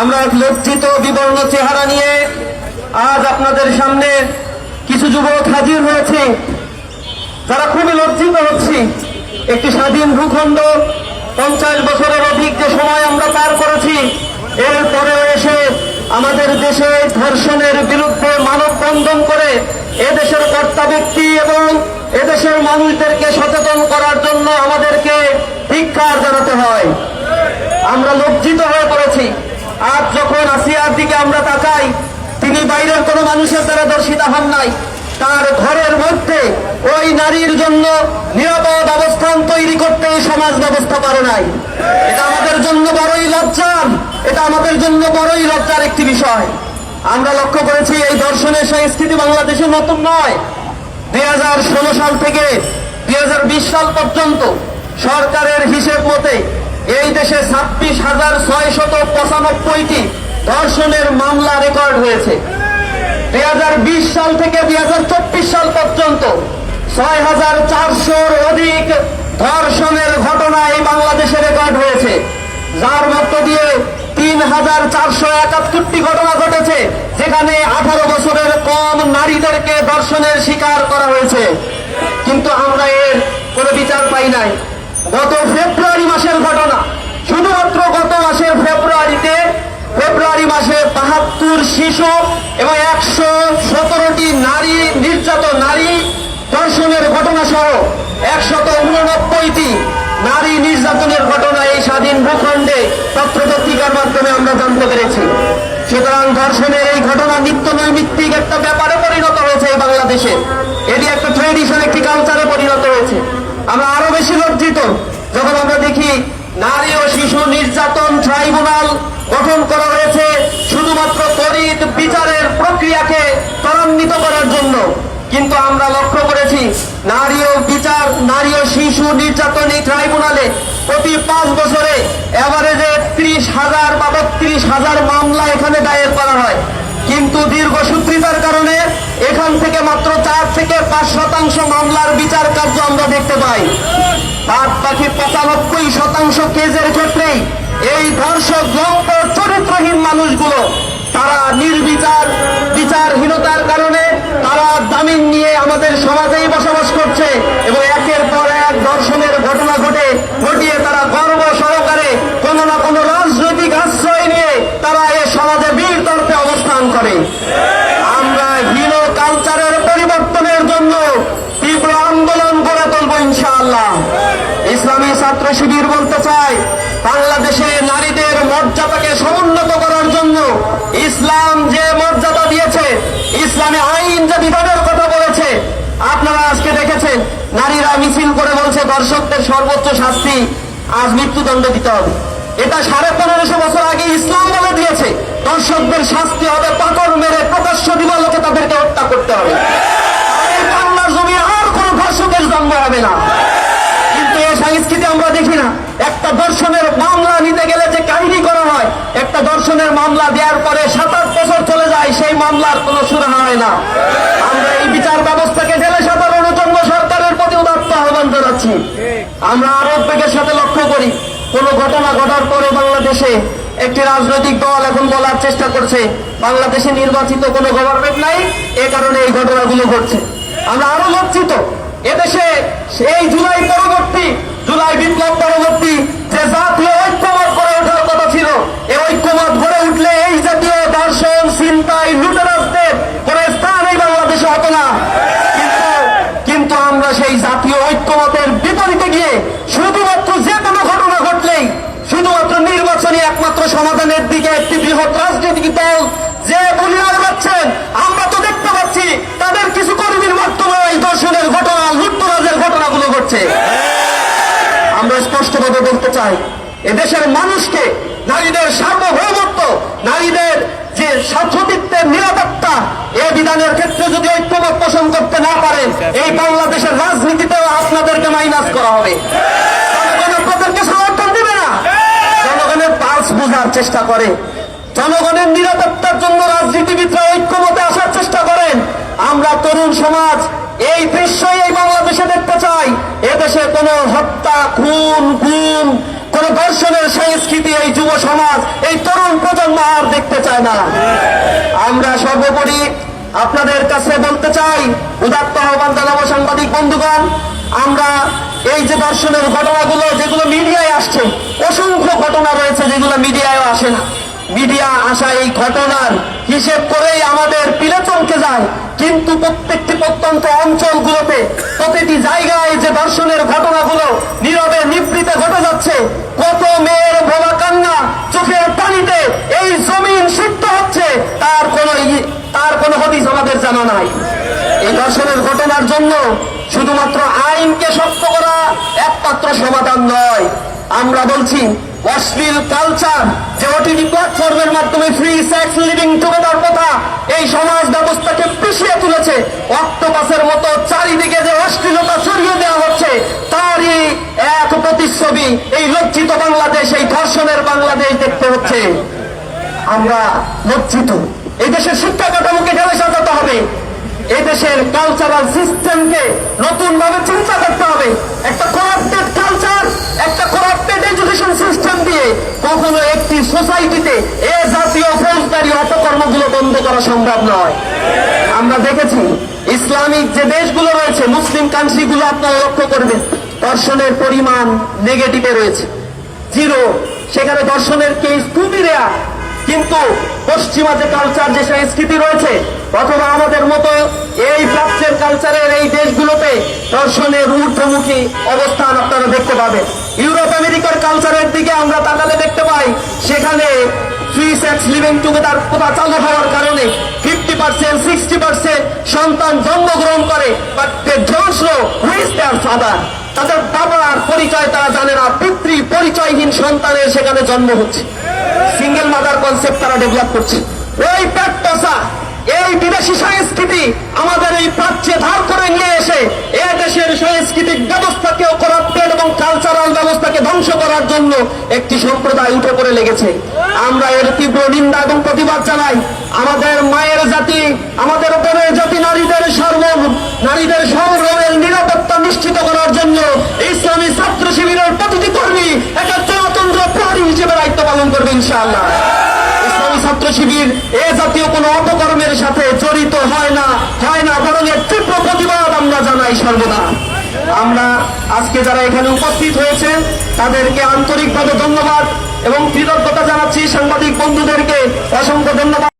আমরা লজ্জিত বিবর্ণ চেহারা নিয়ে আজ আপনাদের সামনে কিছু যুবক হাজির হয়েছে। যারা খুবই লজ্জিত হচ্ছি। একটি স্বাধীন ভূখণ্ড, পঞ্চাশ বছরের অধিক যে সময় আমরা পার করেছি, এরপরেও এসে আমাদের দেশে ধর্ষণের বিরুদ্ধে মানববন্ধন করে এদেশের কর্তা ব্যক্তি এবং এদেশের মানুষদেরকে সচেতন করার জন্য আমাদেরকে ধিক্কার জানাতে হয়। আমরা লজ্জিত হয়ে পড়েছি। আজ যখন আসিয়ার দিকে আমরা তাকাই, তিনি বাইরের কোনো মানুষের দ্বারা দর্শিতা হন নাই। তার ঘরের মধ্যে ওই নারীর জন্য নিরাপদ অবস্থান তৈরি করতে সমাজ ব্যবস্থা পারে নাই। এটা আমাদের জন্য বড়ই লজ্জার, এটা আমাদের জন্য বড়ই লজ্জার একটি বিষয়। আমরা লক্ষ্য করেছি, এই দর্শনের সংস্কৃতি বাংলাদেশে নতুন নয়। দুই সাল থেকে দুই হাজার বিশ সাল পর্যন্ত সরকারের হিসেব মতে এই দেশে ছাব্বিশ হাজার ছয় শত পঁচানব্বইটি ধর্ষণের মামলা রেকর্ড হয়েছে। দুই হাজার বিশ সাল থেকে দুই হাজার চব্বিশ সাল পর্যন্ত ছয় হাজার চারশোর অধিক ধর্ষণের ঘটনা এই বাংলাদেশে রেকর্ড হয়েছে। যার মধ্য দিয়ে তিন হাজার চারশো একাত্তরটি ঘটনা ঘটেছে, যেখানে আঠারো বছরের কম নারীদেরকে ধর্ষণের শিকার করা হয়েছে। কিন্তু আমরা এর কোনো বিচার পাই নাই। গত ফেব্রুয়ারি মাসের ঘটনা। শুধুমাত্র গত মাসের ফেব্রুয়ারিতে ফেব্রুয়ারি মাসে বাহাত্তর শিশু এবং একশো সতেরোটি নারী নির্যাত নারী ধর্ষণের ঘটনা সহ একশত উননব্বইটি নারী নির্যাতনের ঘটনা এই স্বাধীন ভূখণ্ডে পত্রপত্রিকার মাধ্যমে আমরা জানতে পেরেছি। সুতরাং ধর্ষণের এই ঘটনা নিত্য নৈমিত্তিক একটা ব্যাপারে পরিণত হয়েছে এই বাংলাদেশে। এটি একটা ট্রেডিশন একটি কালচারে পরিণত হয়েছে। আমরা আরও বেশি যখন আমরা দেখি নারী ও শিশু নির্যাতন ট্রাইব্যুনাল গঠন করা হয়েছে শুধুমাত্র তরিত বিচারের প্রক্রিয়াকে ত্বরান্বিত করার জন্য। কিন্তু আমরা লক্ষ্য করেছি নারী ও বিচার, নারী ও শিশু নির্যাতন ট্রাইব্যুনালে প্রতি পাঁচ বছরে এভারেজে ত্রিশ হাজার বা বত্রিশ হাজার মামলা এখানে দায়ের করা হয়। কিন্তু দীর্ঘসূত্রিতার কারণে এখান থেকে মাত্র চার থেকে পাঁচ শতাংশ মামলার বিচার কার্য আমরা দেখতে পাই। বাদ পাখি পঁচানব্বই শতাংশ কেজের ক্ষেত্রেই এই ধর্ষক গ্রন্থ চরিত্রহীন মানুষগুলো, তারা নির্বিচার, বিচারহীনতার কারণে তারা জামিন নিয়ে আমাদের সমাজেই বসবাস করছে এবং একের পর এক দর্শনের ঘটনা ঘটে ঘটিয়ে তারা গর্ব সহকারে কোনো না কোনো রাজনৈতিক আশ্রয় নিয়ে তারা এ সমাজে বীর তর্পে অবস্থান করে আমরা হীন কালচারের পরিবর্তনের জন্য তীব্র আন্দোলন গড়ে তুলব ইনশাআল্লাহ ইসলামী ছাত্র শিবির বলতে চাই, বাংলাদেশে নারীদের মর্যাদাকে সমুন্নত করার জন্য ইসলাম যে মর্যাদা দিয়েছে, ইসলামী আইন যে বিধানের কথা বলেছে, আপনারা আজকে দেখেছেন, নারীরা মিছিল করে বলছে, দর্শকদের সর্বোচ্চ শাস্তি আজ মৃত্যুদণ্ড দিতে হবে। এটা সাড়ে পনেরোশো বছর আগে ইসলাম বলে দিয়েছে, দর্শকদের শাস্তি হবে পাকড় মেরে প্রকাশ্য দিবালোকে তাদেরকে হত্যা করতে হবে। জমি আর কোন ধর্ষকের জন্ম হবে না। সংস্কৃতি আমরা দেখি না। একটা দর্শনের মামলা নিতে গেলে যে কাহিনী করা হয়, একটা দর্শনের মামলা দেওয়ার পরে সাত আট বছর চলে যায়, সেই মামলার কোনো সুরাহা হয় না। আমরা এই বিচার ব্যবস্থাকে ঢেলে সাধারণ সরকারের প্রতি উদাত্ত আহ্বান জানাচ্ছি। আমরা আরও উদ্বেগের সাথে লক্ষ্য করি, কোন ঘটনা ঘটার পরে বাংলাদেশে একটি রাজনৈতিক দল এখন বলার চেষ্টা করছে, বাংলাদেশে নির্বাচিত কোনো গভর্নমেন্ট নাই, এ কারণে এই ঘটনাগুলো ঘটছে। আমরা আরও লজ্জিত, এদেশে এই জুলাই পরবর্তী জুলাই বিপ্লব পরবর্তী যে জাতীয় ঐক্যমত গড়ে ওঠার কথা ছিল এই ঐক্যমত গড়ে উঠলে এই জাতীয় দর্শন চিন্তায় লুটেরাজদের কোন স্থান এই বাংলাদেশে হতো না। কিন্তু কিন্তু আমরা সেই জাতীয় ঐক্যমতের বিপরীতে গিয়ে শুধুমাত্র যে কোনো ঘটনা ঘটলেই শুধুমাত্র নির্বাচনী একমাত্র সমাধানের দিকে একটি বৃহৎ রাজনৈতিক দল যে বলিয়া যাচ্ছেন, আমরা তো দেখতে পাচ্ছি তাদের কিছু কর্মীর মাধ্যমে এই দর্শনের ঘটনা লুট্টরাজের ঘটনাগুলো ঘটছে আমরা স্পষ্টভাবে বলতে চাই, এদেশের মানুষকে নারীদের সার্বভৌমত্ব, নারীদের যে স্বার্থবিত্তের নিরাপত্তা, এ বিধানের ক্ষেত্রে যদি ঐক্যমত পোষণ করতে না পারেন এই বাংলাদেশের রাজনীতিতেও আপনাদেরকে মাইনাস করা হবে। জনগণ সমর্থন দিবে না। জনগণের পালস বোঝার চেষ্টা করে। জনগণের নিরাপত্তার জন্য রাজনীতিবিদরা ঐক্যমতে আসার চেষ্টা করেন। আমরা তরুণ সমাজ, এই দৃশ্যই এই বাংলাদেশে দেখতে চাই এদেশে কোনো হত্যা, খুন, গুম, কোন দর্শনের সংস্কৃতি এই যুব সমাজ, এই তরুণ প্রজন্ম যায় না। আমরা সর্বোপরি আপনাদের কাছে বলতে চাই, উদাত্ত আহ্বান জানাব সাংবাদিক বন্ধুগণ, আমরা এই যে দর্শনের ঘটনাগুলো যেগুলো মিডিয়ায় আসছে, অসংখ্য ঘটনা রয়েছে যেগুলো মিডিয়ায় আসে না। মিডিয়া আসা এই ঘটনার হিসেব করেই আমাদের পিলে চমকে যায়, কিন্তু প্রত্যেকটি প্রত্যন্ত দর্শনের ঘটনাগুলো নীরবে নিবৃতে ঘটে যাচ্ছে। কত মেয়ের ভোলা কান্না চোখের পানিতে এই জমিন সিদ্ধ হচ্ছে, তার কোনো তার কোনো হদিস আমাদের জানা নাই। এই দর্শনের ঘটনার জন্য শুধুমাত্র আইনকে শক্ত করা একমাত্র সমাধান নয়। আমরা বলছি, অশ্লীল কালচার যে ওটিটি প্ল্যাটফর্মের মাধ্যমে ফ্রি সেক্স লিভিং টুগেদার কথা, এই সমাজ ব্যবস্থাকে পিছিয়ে তুলেছে। অক্টোপাসের মতো চারিদিকে যে অশ্লীলতা ছড়িয়ে দেওয়া প্রতিচ্ছবি এই লজ্জিত বাংলাদেশ, এই ধর্ষণের বাংলাদেশ দেখতে হচ্ছে। আমরা লজ্জিত। এই দেশের শিক্ষা কাঠামোকে ঢেলে সাজাতে হবে? এই দেশের কালচারাল সিস্টেমকে নতুন ভাবে চিন্তা করতে হবে। একটা করাপ্টেড কালচার একটা করাপ্টেড এডুকেশন সিস্টেম দিয়ে কখনো একটি সোসাইটিতে এ জাতীয় ফৌজদারি অপকর্মগুলো বন্ধ করা সম্ভব নয়। আমরা দেখেছি, ইসলামিক যে দেশগুলো রয়েছে, মুসলিম কান্ট্রিগুলো আপনারা লক্ষ্য করবেন। দর্শনের পরিমাণ নেগেটিভে রয়েছে। জিরো সেখানে দর্শনের কেস খুবই রেয়ার কিন্তু পশ্চিমা যে কালচার যে সংস্কৃতি রয়েছে, অথবা আমাদের মতো এই প্রাচ্যের কালচারের এই দেশগুলোতে দর্শনের ঊর্ধ্বমুখী অবস্থান আপনারা দেখতে পাবেন। ইউরোপ আমেরিকার কালচারের দিকে আমরা তাকালে দেখতে পাই, সেখানে ফ্রি সেক্স লিভিং টুগেদার কোথা চালু হওয়ার কারণে ফিফটি পার্সেন্ট সিক্সটি পার্সেন্ট সন্তান জন্মগ্রহণ করে but they don't know whose their father তাদের বাবার পরিচয় তারা জানে না পিতৃ পরিচয়হীন সন্তানের সেখানে জন্ম হচ্ছে। সিঙ্গেল মাদার কনসেপ্ট তারা ডেভেলপ করছে। ওই প্যাটপসা এই বিদেশি সংস্কৃতি আমাদের এই প্রাচ্যে ধার করে নিয়ে এসে এ দেশের সাংস্কৃতিক ব্যবস্থাকেও করাপ্টেড এবং কালচারাল ব্যবস্থাকে ধ্বংস করার জন্য একটি সম্প্রদায় উঠে পড়ে লেগেছে। আমরা এর তীব্র নিন্দা এবং প্রতিবাদ জানাই। আমাদের মায়ের জাতি, আমাদের বোনের জাতি, নারীদের সর্ব নারীদের সংগ্রামের ইনশাআল্লাহ। ইসলামী ছাত্র শিবির এ জাতীয় কোনো অপকর্মের সাথে জড়িত হয় না হয় না, বরং এর তীব্র প্রতিবাদ আমরা জানাই সর্বদা। আমরা আজকে যারা এখানে উপস্থিত হয়েছে তাদেরকে আন্তরিকভাবে ধন্যবাদ এবং কৃতজ্ঞতা জানাচ্ছি সাংবাদিক বন্ধুদেরকে। অসংখ্য ধন্যবাদ।